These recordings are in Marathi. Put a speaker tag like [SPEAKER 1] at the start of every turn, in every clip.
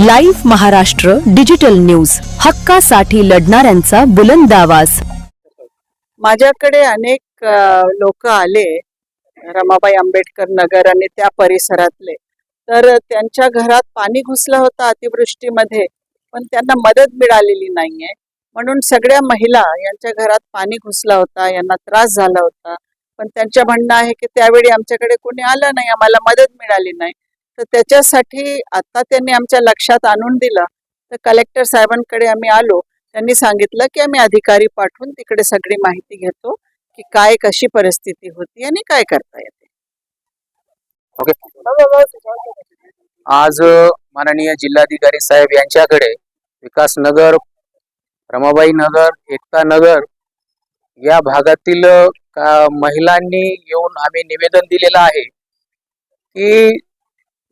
[SPEAKER 1] Live Maharashtra digital news. हक्कासाठी लढणाऱ्यांचा बुलंद आवाज.
[SPEAKER 2] माझ्याकडे अनेक लोक आले रमाबाई आंबेडकर नगर आणि त्या परिसरातले. तर त्यांच्या घरात पाणी घुसलं होतं अतिवृष्टीमध्ये पण त्यांना मदत मिळालेली नाहीये. म्हणून सगळ्या महिला यांच्या घरात पाणी घुसला होता यांना त्रास झाला होता. पण त्यांच्या म्हणणं आहे की त्यावेळी आमच्याकडे कोणी आलं नाही आम्हाला मदत मिळाली नाही. तर त्याच्यासाठी आता त्यांनी आमच्या लक्षात आणून दिलं. तर कलेक्टर साहेबांकडे आम्ही आलो. त्यांनी सांगितलं की आम्ही अधिकारी पाठवून तिकडे सगळी माहिती घेतो की काय कशी परिस्थिती होती आणि काय करता येते.
[SPEAKER 3] आज माननीय जिल्हाधिकारी साहेब यांच्याकडे विकास नगर रमाबाई नगर एकता नगर या भागातील महिलांनी येऊन आम्ही निवेदन दिलेलं आहे की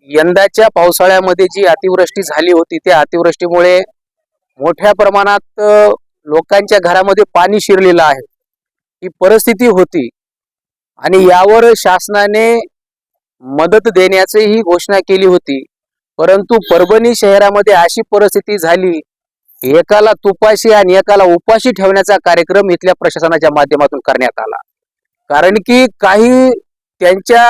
[SPEAKER 3] यंदाच्या पावसाळ्यामध्ये जी अतिवृष्टी झाली होती त्या अतिवृष्टीमुळे मोठ्या प्रमाणात लोकांच्या घरामध्ये पाणी शिरलेलं आहे. ही परिस्थिती होती आणि यावर शासनाने मदत देण्याची ही घोषणा केली होती. परंतु परभणी शहरामध्ये अशी परिस्थिती झाली एकाला तुपाशी आणि एकाला उपाशी ठेवण्याचा कार्यक्रम इथल्या प्रशासनाच्या माध्यमातून करण्यात आला. कारण की काही त्यांच्या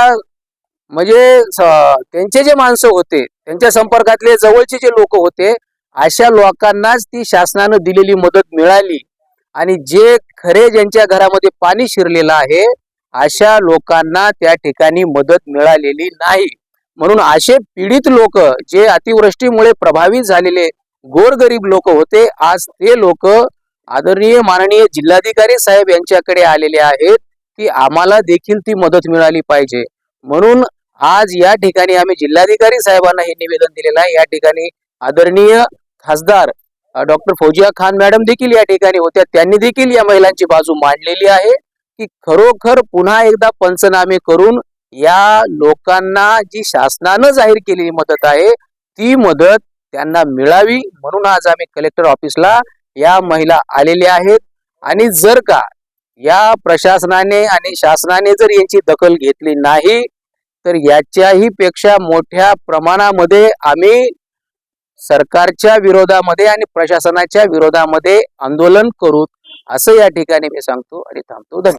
[SPEAKER 3] म्हणजे त्यांचे जे माणसं होते त्यांच्या संपर्कातले जवळचे जे लोक होते अशा लोकांनाच ती शासनानं दिलेली मदत मिळाली. आणि जे खरे ज्यांच्या घरामध्ये पाणी शिरलेलं आहे अशा लोकांना त्या ठिकाणी मदत मिळालेली नाही. म्हणून असे पीडित लोक जे अतिवृष्टीमुळे प्रभावित झालेले गोरगरीब लोक होते आज ते लोक आदरणीय माननीय जिल्हाधिकारी साहेब यांच्याकडे आलेले आहेत की आम्हाला देखील ती मदत मिळाली पाहिजे. म्हणून आज या ठिकाणी आम्ही जिल्हाधिकारी साहेबांना हे निवेदन दिलेलं आहे. या ठिकाणी आदरणीय खासदार डॉक्टर फौजिया खान मॅडम देखील या ठिकाणी होत्या. त्यांनी देखील या महिलांची बाजू मांडलेली आहे की खरोखर पुन्हा एकदा पंचनामे करून या लोकांना जी शासनानं जाहीर केलेली मदत आहे ती मदत त्यांना मिळावी म्हणून आज आम्ही कलेक्टर ऑफिसला या महिला आलेल्या आहेत. आणि जर का या प्रशासनाने आणि शासनाने जर यांची दखल घेतली नाही तर याच्याही पेक्षा मोठ्या प्रमाणामध्ये आम्ही सरकारच्या विरोधामध्ये आणि प्रशासनाच्या विरोधामध्ये आंदोलन करू असं या ठिकाणी मी सांगतो आणि थांबतो. धन्यवाद.